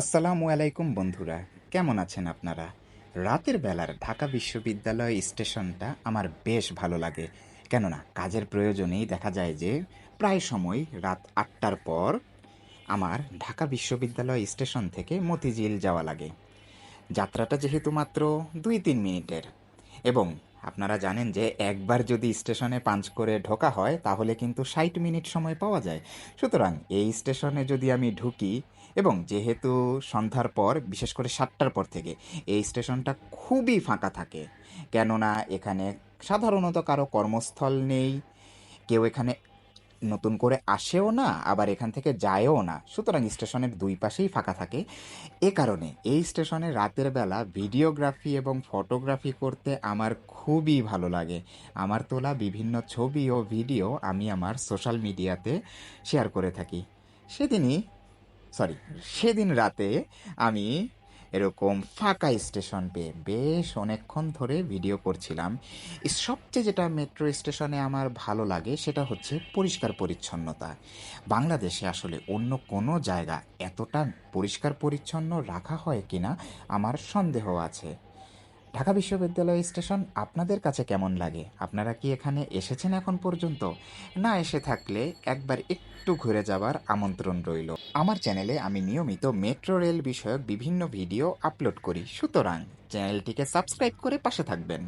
আসসালামু আলাইকুম বন্ধুরা, কেমন আছেন আপনারা? রাতের বেলার ঢাকা বিশ্ববিদ্যালয় স্টেশনটা আমার বেশ ভালো লাগে। কেননা, কাজের প্রয়োজনেই দেখা যায় যে, প্রায় সময় রাত আটটার পর আমার ঢাকা বিশ্ববিদ্যালয় স্টেশন থেকে মতিঝিল যাওয়া লাগে। যাত্রাটা যেহেতু মাত্র দুই তিন মিনিটের এবং আপনারা জানেন যে একবার যদি স্টেশনে পাঞ্চ করে ঢোকা হয়, তাহলে কিন্তু ষাট মিনিট সময় পাওয়া যায়। সুতরাং এই স্টেশনে যদি আমি ঢুকি, এবং যেহেতু সন্ধ্যার পর, বিশেষ করে সাতটার পর থেকে, এই স্টেশনটা খুবই ফাঁকা থাকে। কেননা এখানে সাধারণত কারও কর্মস্থল নেই, কেউ এখানে নতুন করে আসেও না, আবার এখান থেকে যায়ও না। সুতরাং স্টেশনের দুই পাশেই ফাঁকা থাকে। এ কারণে এই স্টেশনে রাতের বেলা ভিডিওগ্রাফি এবং ফটোগ্রাফি করতে আমার খুবই ভালো লাগে। আমার তোলা বিভিন্ন ছবি ও ভিডিও আমি আমার সোশ্যাল মিডিয়াতে শেয়ার করে থাকি। সেদিনই সরি সেদিন রাতে আমি এরকম ফাঁকা স্টেশন পেয়ে বেশ অনেকক্ষণ ধরে ভিডিও করছিলাম। সবচেয়ে যেটা মেট্রো স্টেশনে আমার ভালো লাগে সেটা হচ্ছে পরিষ্কার পরিচ্ছন্নতা। বাংলাদেশে আসলে অন্য কোনো জায়গা এতটা পরিষ্কার পরিচ্ছন্ন রাখা হয় কিনা আমার সন্দেহ আছে। ঢাকা বিশ্ববিদ্যালয় স্টেশন আপনাদের কাছে কেমন লাগে? আপনারা কি এখানে এসেছেন এখন পর্যন্ত? না এসে থাকলে একবার একটু ঘুরে যাবার আমন্ত্রণ রইল। আমার চ্যানেলে আমি নিয়মিত মেট্রো রেল বিষয়ক বিভিন্ন ভিডিও আপলোড করি। সুতরাং চ্যানেলটিকে সাবস্ক্রাইব করে পাশে থাকবেন।